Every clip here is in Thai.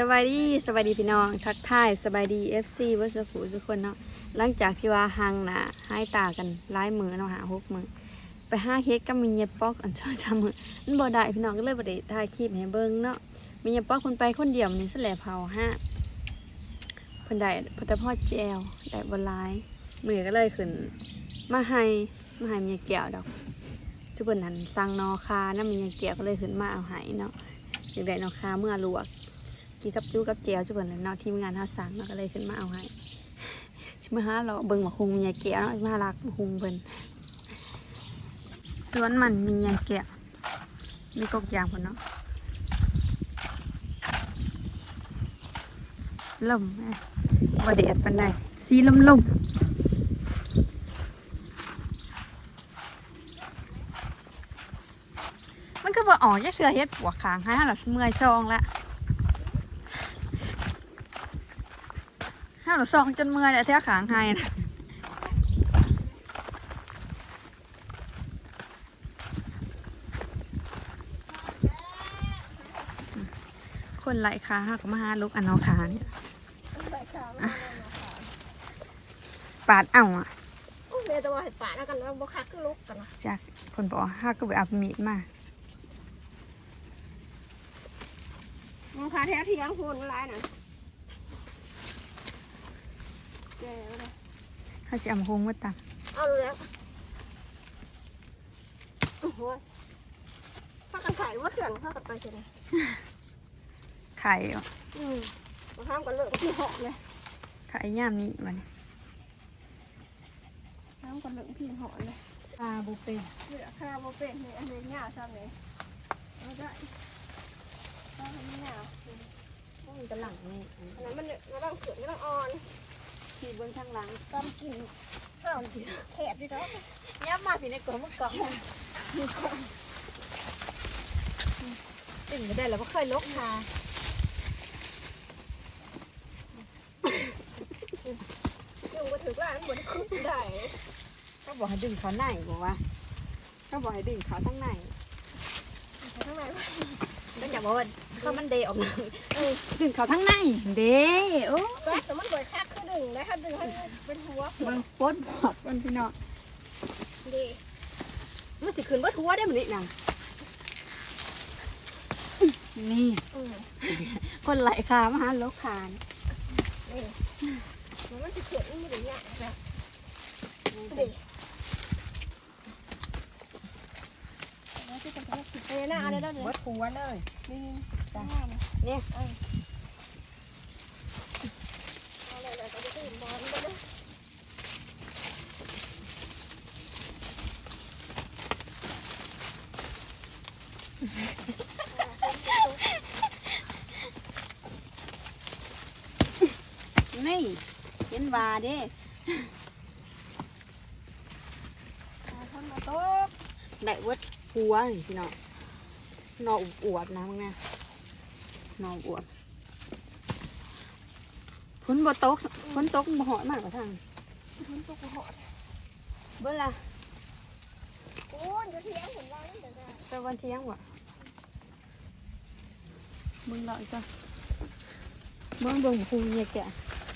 สวัสดีสวัสดีพี่น้อง ทักทายสบายดี FC เวอร์สผูทุกคนเนาะหลังจากที่ว่าห่างหนาหายตากันหลายมือเนาะหาหกมือไปห้าเฮ็ดก็มีเย็บปอกอันเช้าจำมือมันบ่ได้พี่น้องก็เลยบ่ได้ถ่ายคลิปให้เบิ่งเนาะมีเย็บปอกคนไปคนเดียวนี่สแหลเผาห้าเพิ่นได้พิ่นแต่พ่อแจวได้บ่หลายมือก็เลยขึ้นมาให้มาให้มีแก้วดอกทุกคนนั้นสั่งนอคานะมีแก้วก็เลยขึ้นมาเอาให้เนาะอยากได้นอคาเมื่อลวก กินกับจู้กับเจียวจุบนเนาะทีมงานท่าสั่งเนาะก็เลยขึ้นมาเอาให้ชิมาฮาเราเบิ่งหมาคุงมียายแก้วเนาะมารักคุงเพิ่นสวนมันมียายแก้วมีกกยางเพิ่นเนาะลมเอ้ยบ่แดดปานใดสีลมลมมันก็บ่ออกจักเทื่อเฮ็ดปวกขางให้เราเมื่อยซองละ ห้าหรือซองจนเมื่อยแล้วแท้ขางไห้นะคนไหลขาหักมาหาลูกอันเอาขาเนี่ยอะปาดเอาอะโอ้เมย์ตัวเห็ดป่าแล้วกันว่าบ่คักคือลุกกันนะจากคนบอกว่าหักก็ไปเอามีดมามองคาแท้เทียงพูนร้ายน่ะแก่แล้วนะ เขาจะเอามาคงมาตักเอาแล้วโอ้โหพากันไข่ว่าเขื่อนพากันไปใช่ไหมไข่อะอืมมาห้ามกันเลิกพี่หอกเลยไข่ย่ามนี้มันห้ามกันเลิกพี่หอกเลยปลาบุเป็นเหลือข้าวโมเป็นเลยอันนี้หญ้าซ้ำเลยเอาได้ข้าวมันหญ้าต้องมีกระหลังนี่อันนั้นมันเนี่ยมันต้องเขื่อนมันต้องอ่อน ขี่บนทางหลังต้องกินข้าวแขบดิครับย่ามาสิในกล่องมันกล่องตึงไม่ได้แล้วก็เคยลกค่ะยุงมาถึงร้านเหมือนคุกได้ก็บอกให้ดึงเขาในบอกว่าก็บอกให้ดึงเขาทั้งในข้างในก็จะบอกว่าเขามันเดออกมาเออดึงเขาทั้งในเดโอ้ก็แต่มันเบิดคักคือ ดึงแล้วถ้าดึงให้เป็นหัวมันป้นหอดมันพี่น้องดีมันสิขึ้นเบิดหัวได้มันนี่นะนี่อืมคนไหลขามาหาลกคานนี่มันมันจะเข็ดมันไม่ได้ยากนะดีเอ้ยน่าอะไรได้เลยเบิดหัวเลยนี่จ้ะจ้าเนี่ย นี่ เอาเลยเลยก็จะตื่นนอนไปเลย นี่เห็นว่าเด้เอาทำมาโต๊ะได้เบิดหัวนี่พี่น้องนออวบๆนะมึงเนี่ยนออวบฝนบ่ตกฝนตกบ่หอยมากกว่าทางมันตกหัวเบิ่งล่ะโอ้ยจะเที่ยงผลร้ายแต่ได้แต่วันเที่ยงวะเบิ่งเลยจ้ะเบิ่งเบิ่งหมูคุงยายแก่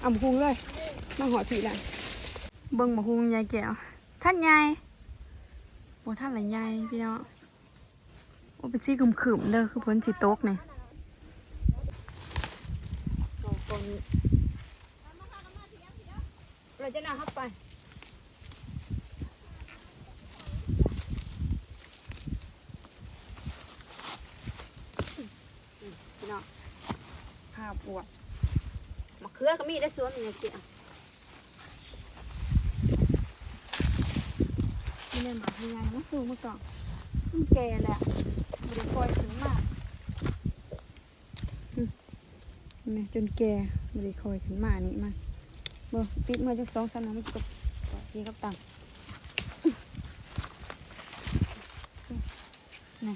เอาหมูคุงเลย มาหอผีละเบิ่งหมูคุงยายแก่ท่านยายโอ้ท่านหลายยายพี่น้องโอ้เป็นสีขึมๆเด้อคือเพ้นสีโต๊กนี่โอ้คนเราจะนั่งเข้าไปพี่น้องภาพอวดมะเขือก็มีได้สวนมีอย่างเกี่ยนี่ แม่หมาพยายามมาสู้มาก่อนมันแก่แหละมันจะคอยถึงมากนี่จนแก่มันคอยถึงมานี่มันเบิ่งปิดมือจักสองสามน้ำมันกดทีกับตังนี่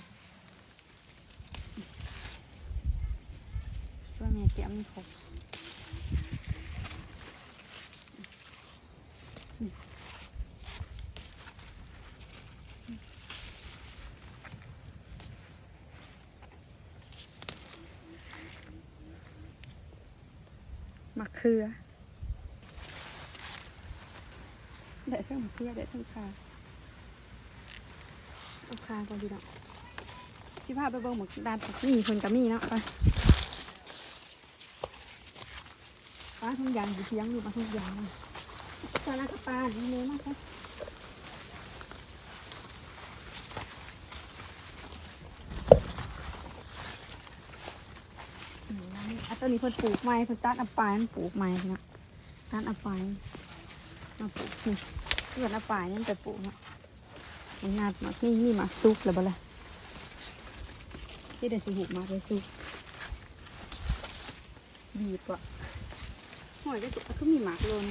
ส่วนเนี่ยเตรียมมีครบ เขือได้ทั้งมะเขือได้ทั้งคาเอาคาก่อนดีเนาะสิพาไปเบิ่งหมกดานผักนี่เพิ่นก็มีเนาะไปป้าทุกอย่างอยู่เที่ยงอยู่มาทุกอย่างปลาหน้ากับปลาดีเลยมากครับอืมอั นนี้เพิ่นปลูกไม้เพิ่นตัดอัปปายมันปลูกไม้นะตัดอัปปายมาปลูกนี่เพื่อนอัปปายนี่มันไปปลูกนะมันงาดมานี่นี่มาซุกแล้วบ่ล่ะที่ได้สิหุบมาได้ซุกบีบอะหอยก็จะก็มีหมากลน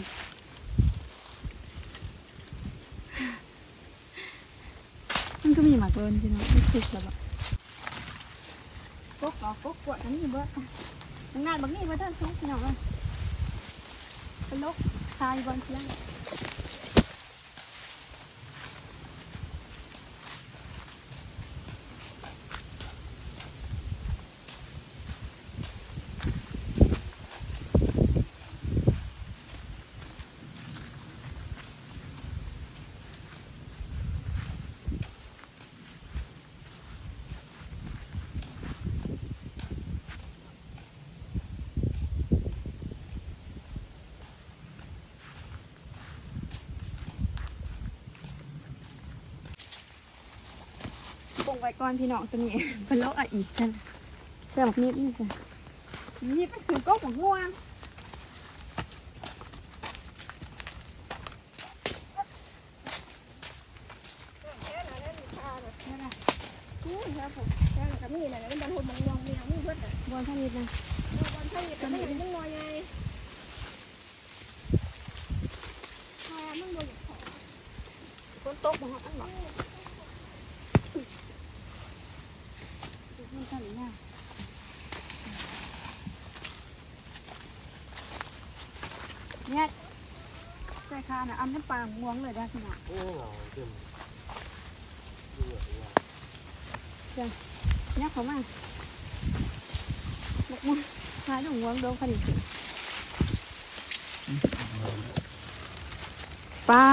มันก็มีหมากลนพี่น้องมันซุกแล้วบ่กกออกก มันนี้เบิดมันงานบางนี่มาท่านซุกพี่น้องเลยเป็นลกทายบอลเชียง ว้ก่อนพี่น้องตัวนี้เป็นลกอะอีกจันใส่หมกนิดนี่จ้ะนี่เป็นคือกกของง่วงแค่นั้นมีค่าเลยนี่ครับผมแค่นั้นก็มีนะมันดันหุ่นมองมองมีมีเพื่อนอะบอลท่านิดนะวันที่ก็ไม่เห็นยังงอไงพามันบ่อยากขอคนตกมาอันบอกมันท่านี้นะเนี่ยใส่คา น่ะเอาน้ำปลาม่วงเลยได้ขนาดโอ้เหงาเต็มดูเหนื่อยว่ะเนี่ยเขามาหมกม่วงหาดูม่วงโดนขนาดสิปลา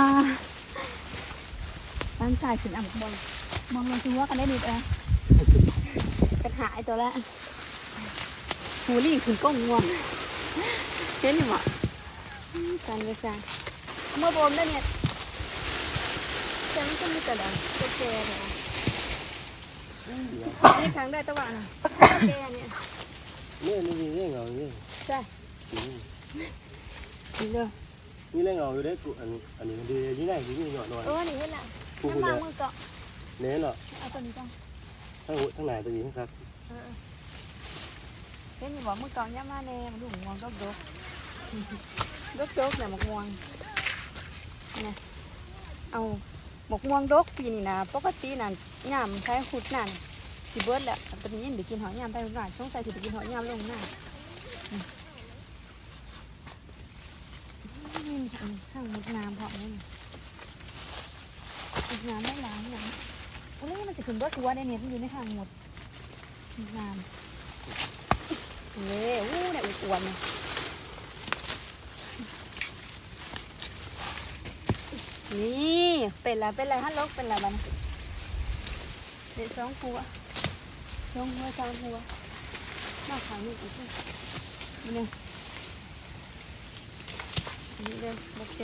บ้านชายถึงอ่ำมองมองลงตัวกันได้นิดเออกระหายตัวละหูลี่ถึงก้องง่วงเห็นอยู่มั้สันไปสัน เมื่อโบมได้เนี่ยแต่มันก็มีแต่ละตัวแก่เลยนะนี่ครั้งได้ตะวันนะตัวแก่เนี่ยนี่นี่นี่นี่เหงานี่ใช่นี่ดีเลยนี่เล่นเหงาอยู่ได้กูอันอันนี้มันดีนี่ได้ที่นี่หน่อยหน่อยเออนี่เห็นละกูน้ำคุณมาเนี่ยมือเกาะเน้นเนาะเอาตัวนี้จ้ะทั้งหัวทั้งหน้าตัวนี้ทั้งครับเออเห็นอยู่บอกมือเกาะย่ามาแน่มันดูง่วงดกดกดกดกเนี่ยหมกม่วงเนี่ยเอาหมกม่วงดกปีนี้นะปกตินั่นยามใช้ขุดนั่นสิเบิร์ดแหละตอนนี้ยังไปกินหอยยามไปหน่อยสงสัยสิไปกินหอยยามลงหน้าอืมนี่มีทางมุกน้ำพร้อมเลยนี่มุกน้ำได้ล้างอย่างอุ้ยมันจะขึ้นเบิดตัวได้เนี่ยมันอยู่ในทางหมดมุกน้ำเล่อู้เนี่ยอ้วนเนี่ย นี่เป็นละเป็นละฮัลโหลเป็นละมันเด็ดสองหัวสองหัวสามหัวมาขายนี่อีกทีนี่เลยอันนี้เลยบักแก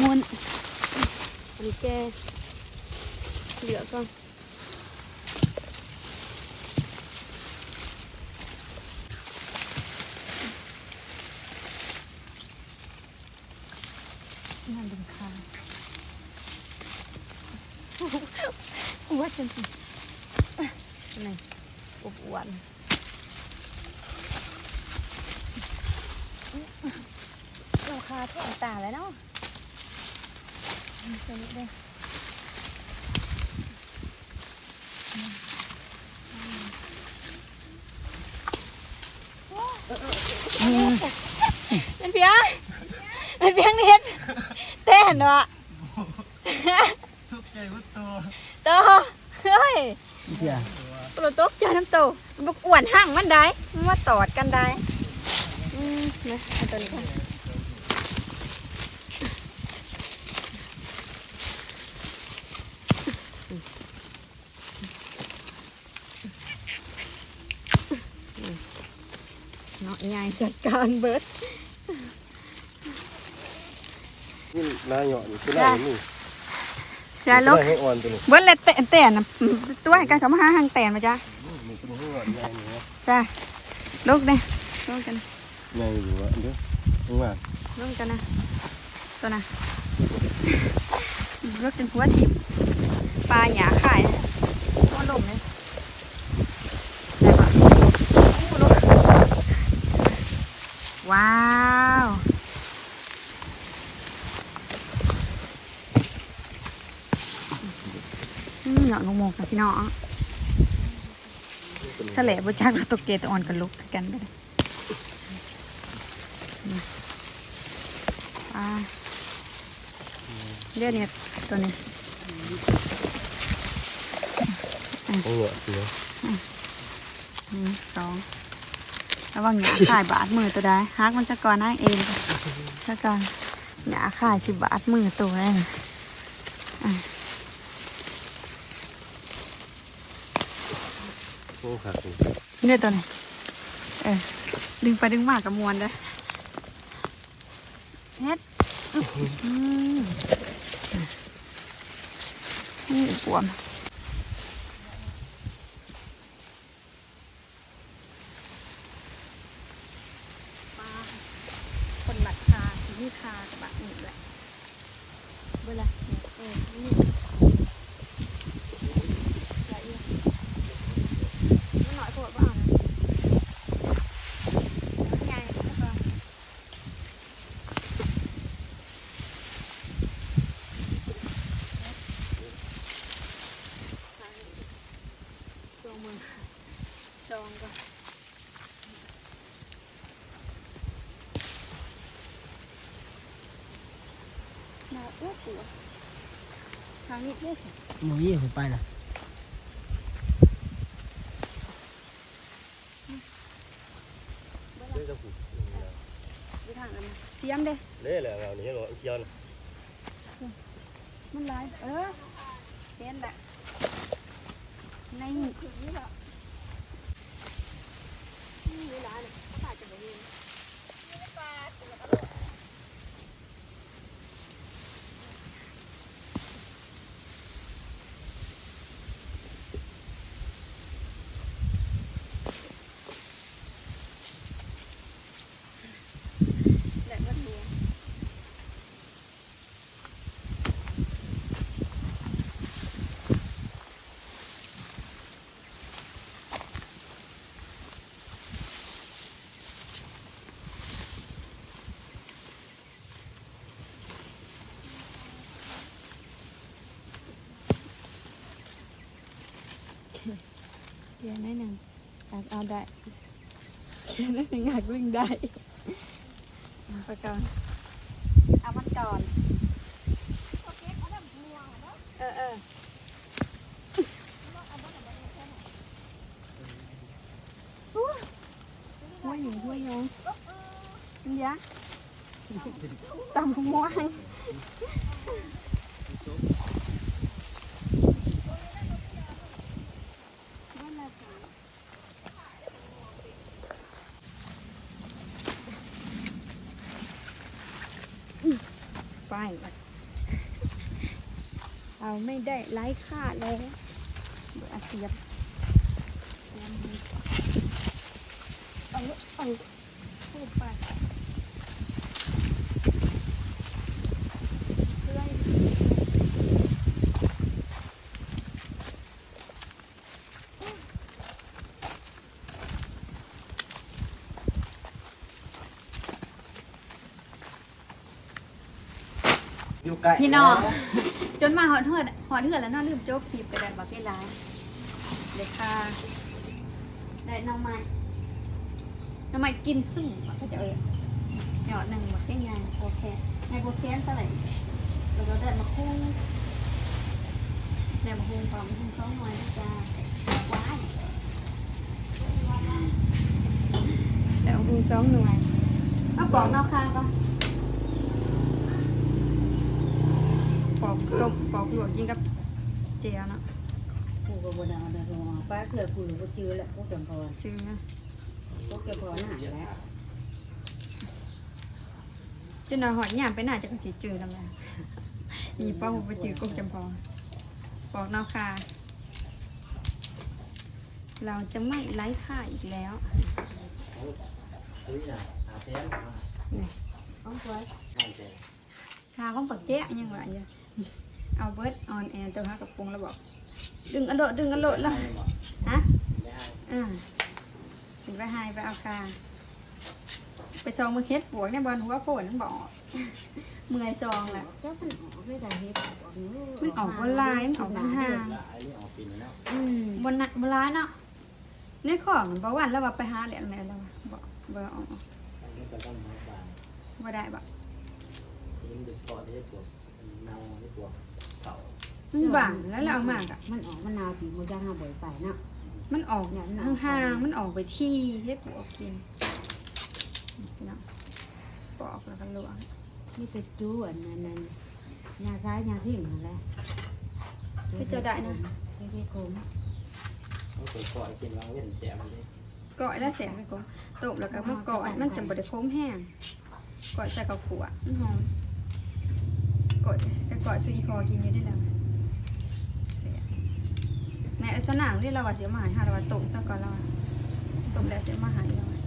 มุนอันแกเหลือก่อนเป็นคางอ้วนจังสินี่อบอวนเราคาเท่าตาแล้วเนาะตัวนี้เลยเป็นเพียง เป็นเพียงเน็ตเต้นวะทุกใจวัดตัวโตเฮ้ยปลุกตกใจน้ำโตมันบอกอ้วนห่างมันได้มันมาตอดกันได้อืมนะเอาตัวนี้ก่อนเนาะยายจัดการเบิร์ด นี่นายเหยาะนี่คือได้นี่ใช่ลูกได้ให้อ่อนตัวนี้เบิร์ดเลยเตะเตะนะตัวให้กันเขามาหาหางแตนมาจ้ะนี่เป็นหัวใหญ่นี่นะจ้ะลูกเนี่ยลูกกันนะใหญ่อยู่อะเดี๋ยวข้างล่างลูกกันนะตัวนะลูกเป็นหัวชิบปลาหยาขายนะตัวลมเลยได้ปะโอ้ลูกว้าว อืมเหนาะงงๆกับพี่น้องสะเลบจักเราตกเกตอ่อนกันลุกกันไปเลยเรียกเนี่ยตัวนี้ข้างเหยาะเสียหนึ่งสองระวังหยาขายบาทมือตัวได้ฮักมันจะก่อนนั่งเองจะก่อนหยาขายสิบาทมือตัวได้นะ โอ้ขาดนี่นี่ตัวไหนเออดึงไปดึงมากับมวนได้อเฮ็ดอืมนี่ปวมปลาคนบัดคาสีนี่คากับบัดนี่แหละเวลาเออนี่ละเอียดมันหน่อยโผล่บ้างใหญ่แล้วก็จองมือจองก่อนน่าอ้วกตัว ทางนี้เยอะสิหมูยี่ผมไปนะเด้จะผูกดูทางนั้นนะเสียมเด้เด้แหละเอานี่เหรอเกี่ยวนะมันลายเออเห็นแหละในคือนี่แหละนี่เวลาเนี่ยป้าจะไปเห็นแห ยนได้หนึ่งอยากเอาได้เขียนได้หนึ่งอยากวิ่งได้เอาไปก่อนเอามันก่อนเออเออหัวหญิงหัวยงมันยะตำขโมยไปเอา ไม่ได้ไร้ค่าแล้วเบื่อเสียบเอาลูกเอาพูดไปเพื่อนอยู่ใกล้พี่น้องจนมาหอดเหือดห อดเหือดแล้วน่าลืมโจ๊กขีบไปได้บอกพี่ร้ายเด็กค่ะได้น้องไม้น้องไม้กินสุ่มก็จะเอ่ยหยอดหนึ่งบอกแค่ไงโอเคไงโบเคนเท่าไหร่แล้วก็ได้มาคุ้งได้มาคุ้งพร้อมคุ้งสองหน่วยนะจ้าว้ายได้มาคุ้งสองหน่วยเอาปอกนอกข้างปะ ปอกต้มปอกลวกกินกับเจียวเนาะกูก็บ่ได้เอาได้ลงป้าเกลือกูบ่จื้อแล้วกูจำพรจืดนะกูแกพรหาแล้วจนหน่อยหอยหยามไปหน่าจะกระสีจืดแล้วแม่ยีป้าหูไปจืดกุ้งจำพอปอกนอกค่ะเราจะไม่ไร้ค่าอีกแล้วอุ้ยน่ะหาแซมมาเเอาเบิร์ดออนแอร์ตัวห้ากับปรุงแล้วบอก ดึงอันโดดดึงอันโดดละฮะอ่าถึงไปหายไปเอาคาไปซองมือเฮ็ดปวกเนี่ยบอลหัวโผล่นั่นบอกเมื่อยซองแหละแล้วมันออกไม่ได้เฮ็ดมันออกบนลายมันออกบนหางอืมบนน่ะบนร้านเนาะในของมันบอกวันแล้วว่าไปหาเหรียญแม่แล้วว่าบอกเอาอันนี้ก็ต้องมาได้บ่ยิงดึก มันบางแล้วเราเอามากอะมันออกมันนาวสิบ่ย่างเฮาบ่ไปเนาะมันออกห่างๆมันออกไปที่เฮ็ดปวกกินพี่น้องปอกแล้วก็ลวกมีแต่จู้อันนั้นนั่นยาซ้ายยาพิงนั่นแหละเฮ็ดโคมต้องปวดก่อนกินวางเว้นแซมเลยก่อยแล้วแสงไปก่อนตบแล้วก็มันก่อยมันจะบ่ได้โค้มแห้งก่อยใส่กับขวดมันหอม ก่อยก็ก่อยซื้ออีพอกินอยู่ได้แล้วแซ่บแม่สนางที่เราว่าเสียมาหายหาเราว่าต้มซะก่อนเราว่าต้มแล้วเสียมาหายเราว่า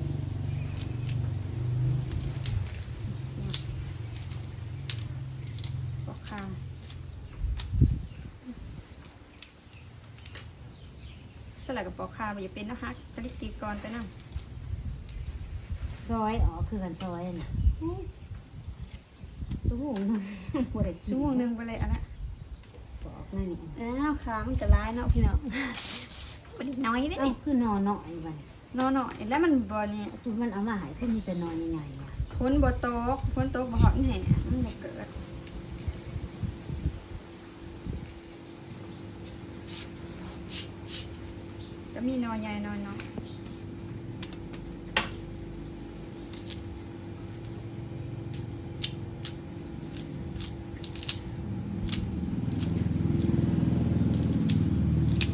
ปอกข้าวสลัดกับปอกข้าวมันจะเป็นนะฮะจะลิกจีก่อนไปนั่งซอย อ๋อ คือกันซอยน่ะ ชั่วโมงนึงบ่ได้กินชั่วโมงหนึ่งไปเลยอะละบอกนั่นนี่อ้าวขามันจะร้ายเนาะพี่เนาะมันน้อยได้เอ้าคือนอนเนาะไอ้บัดนอนหน่อยแล้วมันบอเนี่ยจุมันเอามาใหายคือมีแต่นอนใหญ่ๆอะพ้นบโต๊ะพ้นโต๊ะบ่หอนแห่มันบ่เกิดจะมีนอนใหญ่นอนน้อย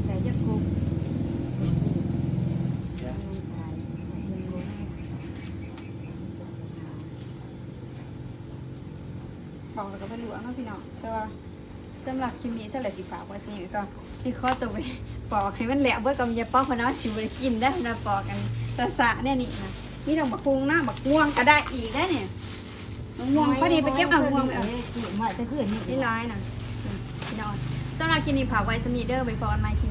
แต่ยักคุก แซม ตายยังรู้ บอ กแล้วก็ไปหลวงเนาะพี่น้องแต่ว่าสำหรับคลิปนี้สำหรับสิฝากไว้สิก็พี่ขอตัวไปปอกให้มันแหลกเบิดกับยาปอกเพราะนะว่าสิบ่ได้กินได้นะปอกกันตะสะเนี่ยนี่นะนี่ต้องบักคุงนะบักม่วงก็ได้อีกได้เนี่ยบักม่วงพอดีไปเก็บเอาม่วงไปเอากินมาแต่คืนนี่นี่ร้ายนะอืมพี่น้องสำหรับคลิปนี้ฝากไว้สมีเดอร์ไปฟอนไมค์คลิป